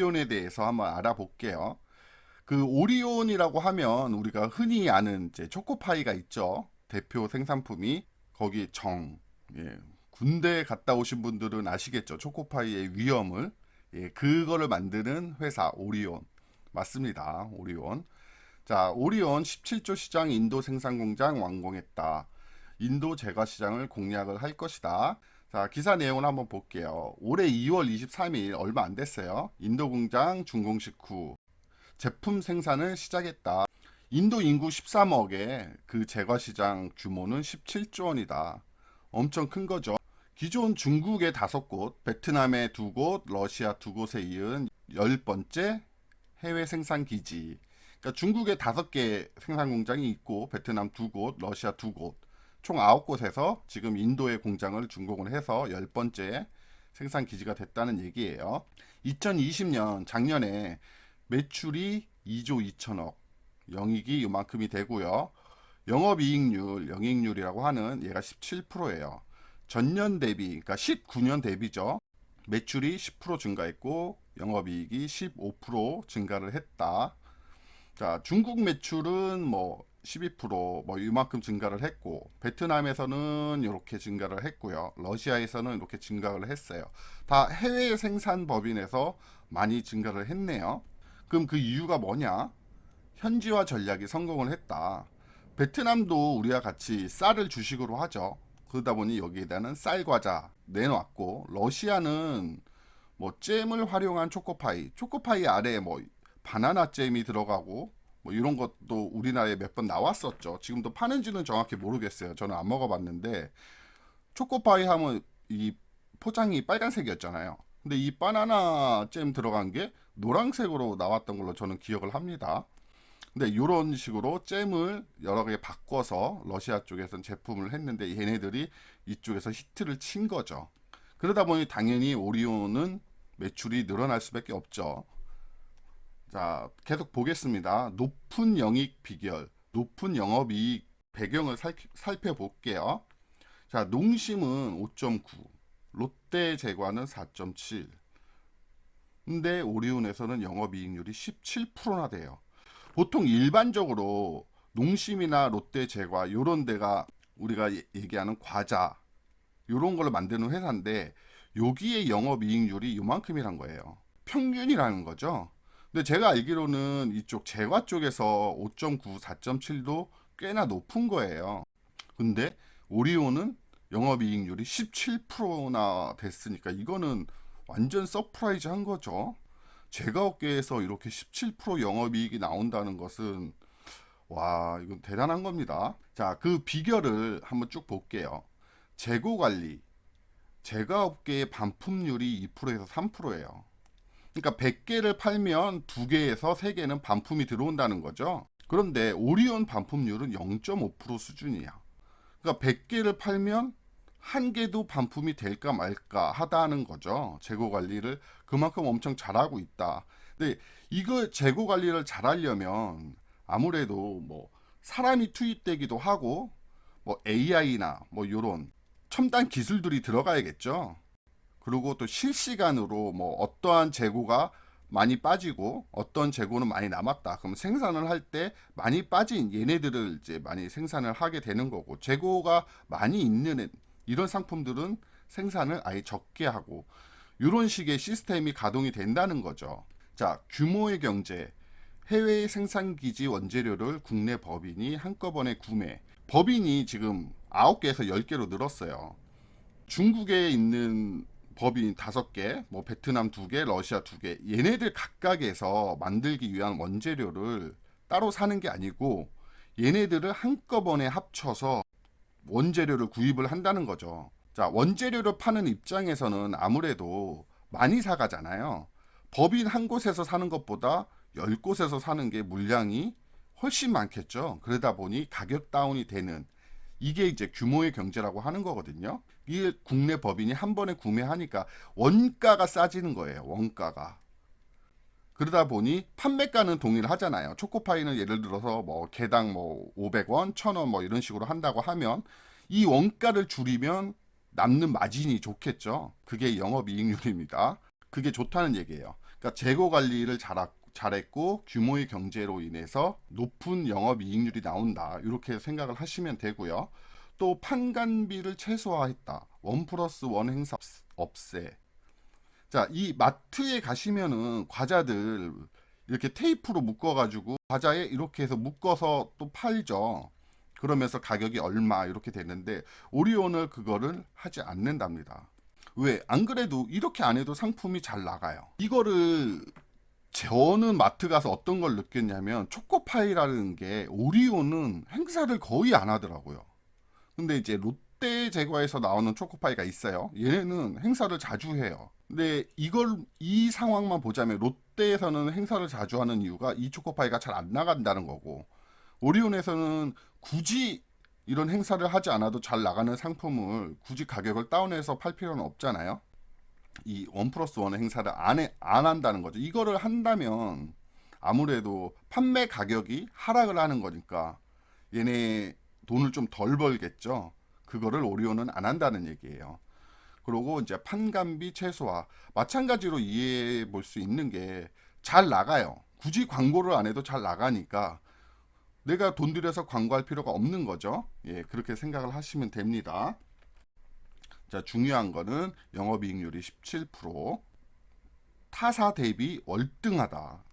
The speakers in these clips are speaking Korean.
오리온에 대해서 한번 알아볼게요. 그 오리온이라고 하면 우리가 흔히 아는 이제 초코파이가 있죠. 대표 생산품이 거기 정. 예. 군대 갔다 오신 분들은 아시겠죠. 초코파이의 위험을. 예, 그거를 만드는 회사 오리온. 맞습니다. 오리온. 자, 오리온 17조 시장 인도 생산 공장 완공했다. 인도 제과 시장을 공략을 할 것이다. 자, 기사 내용을 한번 볼게요. 올해 2월 23일 얼마 안 됐어요. 인도 공장 준공식 후 제품 생산을 시작했다. 인도 인구 13억에 그 제과 시장 규모는 17조 원이다. 엄청 큰 거죠. 기존 중국의 다섯 곳, 베트남의 두 곳, 러시아 두 곳에 이은 열 번째 해외 생산 기지. 그러니까 중국에 다섯 개 생산 공장이 있고 베트남 두 곳, 러시아 두 곳, 총 아홉 곳에서 지금 인도의 공장을 준공을 해서 열 번째 생산 기지가 됐다는 얘기예요. 2020년 작년에 매출이 2조 2천억, 영익이 이만큼이 되고요. 영업이익률, 영익률이라고 하는 얘가 17%예요. 전년 대비, 그러니까 19년 대비죠. 매출이 10% 증가했고 영업이익이 15% 증가를 했다. 자, 중국 매출은 뭐 12%뭐 이만큼 증가를 했고 베트남에서는 이렇게 증가를 했고요. 러시아에서는 이렇게 증가를 했어요. 다 해외 생산 법인에서 많이 증가를 했네요. 그럼 그 이유가 뭐냐? 현지화 전략이 성공을 했다. 베트남도 우리와 같이 쌀을 주식으로 하죠. 그러다 보니 여기에다는 쌀 과자 내놓았고 러시아는 뭐 잼을 활용한 초코파이, 초코파이 아래에 뭐 바나나 잼이 들어가고 뭐 이런 것도 우리나라에 몇 번 나왔었죠. 지금도 파는지는 정확히 모르겠어요. 저는 안 먹어봤는데 초코파이 하면 이 포장이 빨간색이었잖아요. 근데 이 바나나 잼 들어간 게 노란색으로 나왔던 걸로 저는 기억을 합니다. 근데 이런 식으로 잼을 여러 개 바꿔서 러시아 쪽에서는 제품을 했는데 얘네들이 이쪽에서 히트를 친 거죠. 그러다 보니 당연히 오리온은 매출이 늘어날 수밖에 없죠. 자, 계속 보겠습니다. 높은 영익 비결, 높은 영업이익 배경을 살, 살펴볼게요. 자, 농심은 5.9, 롯데 제과는 4.7. 근데 오리온에서는 영업이익률이 17%나 돼요. 보통 일반적으로 농심이나 롯데 제과 요런 데가 우리가 예- 얘기하는 과자 요런 걸로 만드는 회사인데 여기에 영업이익률이 요만큼이란 거예요. 평균이라는 거죠. 근데 제가 알기로는 이쪽 제과 쪽에서 5.9, 4.7도 꽤나 높은 거예요. 근데 오리온은 영업이익률이 17%나 됐으니까 이거는 완전 서프라이즈 한 거죠. 제가 업계에서 이렇게 17% 영업이익이 나온다는 것은 와 이건 대단한 겁니다. 자 그 비결을 한번 쭉 볼게요. 재고 관리 제가 업계의 반품률이 2%에서 3%예요. 그러니까 100개를 팔면 2개에서 3개는 반품이 들어온다는 거죠. 그런데 오리온 반품률은 0.5% 수준이야. 그러니까 100개를 팔면 한 개도 반품이 될까 말까 하다는 거죠. 재고 관리를 그만큼 엄청 잘하고 있다. 근데 이거 재고 관리를 잘하려면 아무래도 뭐 사람이 투입되기도 하고 뭐 AI나 뭐 요런 첨단 기술들이 들어가야겠죠. 그리고 또 실시간으로 뭐 어떠한 재고가 많이 빠지고 어떤 재고는 많이 남았다. 그럼 생산을 할 때 많이 빠진 얘네들을 이제 많이 생산을 하게 되는 거고 재고가 많이 있는 애- 이런 상품들은 생산을 아예 적게 하고 이런 식의 시스템이 가동이 된다는 거죠. 자, 규모의 경제. 해외 생산 기지 원재료를 국내 법인이 한꺼번에 구매. 법인이 지금 9개에서 10개로 늘었어요. 중국에 있는 법인 다섯 개, 뭐 베트남 두 개, 러시아 두 개, 얘네들 각각에서 만들기 위한 원재료를 따로 사는 게 아니고 얘네들을 한꺼번에 합쳐서 원재료를 구입을 한다는 거죠. 자, 원재료를 파는 입장에서는 아무래도 많이 사가잖아요. 법인 한 곳에서 사는 것보다 열 곳에서 사는 게 물량이 훨씬 많겠죠. 그러다 보니 가격 다운이 되는 이게 이제 규모의 경제라고 하는 거거든요. 이게 국내 법인이 한 번에 구매하니까 원가가 싸지는 거예요. 원가가. 그러다 보니 판매가는 동일하잖아요. 초코파이는 예를 들어서 뭐 개당 뭐 500원, 1000원 뭐 이런 식으로 한다고 하면 이 원가를 줄이면 남는 마진이 좋겠죠. 그게 영업이익률입니다. 그게 좋다는 얘기예요. 그러니까 재고 관리를 잘, 잘했고 규모의 경제로 인해서 높은 영업 이익률이 나온다. 이렇게 생각을 하시면 되고요. 또 판관비를 최소화했다. 원 플러스 원 행사 없- 없애. 자, 이 마트에 가시면은 과자들 이렇게 테이프로 묶어가지고 과자에 이렇게 해서 묶어서 또 팔죠. 그러면서 가격이 얼마 이렇게 되는데 오리온은 그거를 하지 않는답니다. 왜? 안 그래도 이렇게 안 해도 상품이 잘 나가요. 이거를 저는 마트 가서 어떤 걸 느꼈냐면 초코파이라는 게 오리온은 행사를 거의 안 하더라고요. 근데 이제 롯데 제과에서 나오는 초코파이가 있어요. 얘는 행사를 자주 해요. 근데 이걸 이 상황만 보자면 롯데에서는 행사를 자주 하는 이유가 이 초코파이가 잘 안 나간다는 거고 오리온에서는 굳이 이런 행사를 하지 않아도 잘 나가는 상품을 굳이 가격을 다운해서 팔 필요는 없잖아요. 이원 플러스 원 행사를 안, 해, 안 한다는 거죠. 이거를 한다면 아무래도 판매 가격이 하락을 하는 거니까 얘네 돈을 좀 덜 벌겠죠. 그거를 오리온은 안 한다는 얘기예요. 그리고 이제 판관비 최소화 마찬가지로 이해해 볼 수 있는 게 잘 나가요. 굳이 광고를 안 해도 잘 나가니까 내가 돈 들여서 광고할 필요가 없는 거죠. 예, 그렇게 생각을 하시면 됩니다. 자, 중요한 거는 영업이익률이 17%. 타사 대비 월등하다.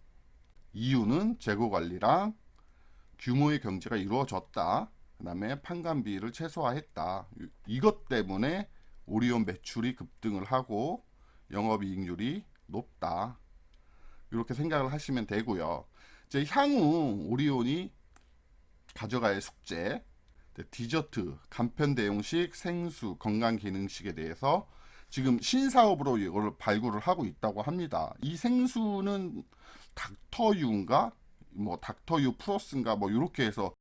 이유는 재고 관리랑 규모의 경제가 이루어졌다. 그다음에 판관비를 최소화했다. 이- 이것 때문에 오리온 매출이 급등을 하고 영업이익률이 높다. 이렇게 생각을 하시면 되고요. 이제 향후 오리온이 가져갈 숙제, 네, 디저트, 간편 대용식, 생수, 건강 기능식에 대해서 지금 신사업으로 이걸 발굴을 하고 있다고 합니다. 이 생수는 닥터유인가 뭐 닥터유 플러스인가 뭐 이렇게 해서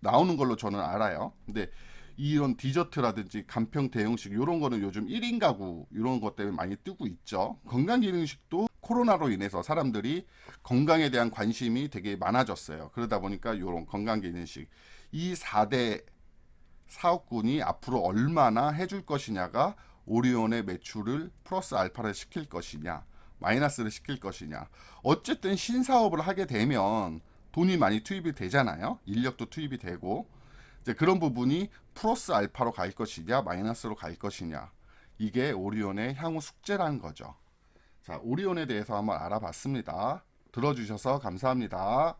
나오는 걸로 저는 알아요. 근데 이런 디저트라든지 간편 대용식 이런 거는 요즘 1인 가구 이런 것 때문에 많이 뜨고 있죠. 건강 기능식도 코로나로 인해서 사람들이 건강에 대한 관심이 되게 많아졌어요. 그러다 보니까 이런 건강 기능식 이 4대 사업군이 앞으로 얼마나 해줄 것이냐가 오리온의 매출을 플러스 알파를 시킬 것이냐, 마이너스를 시킬 것이냐. 어쨌든 신사업을 하게 되면 돈이 많이 투입이 되잖아요. 인력도 투입이 되고. 이제 그런 부분이 플러스 알파로 갈 것이냐, 마이너스로 갈 것이냐. 이게 오리온의 향후 숙제라는 거죠. 자, 오리온에 대해서 한번 알아봤습니다. 들어주셔서 감사합니다.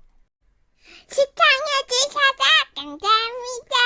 시청해주셔서 감사합니다.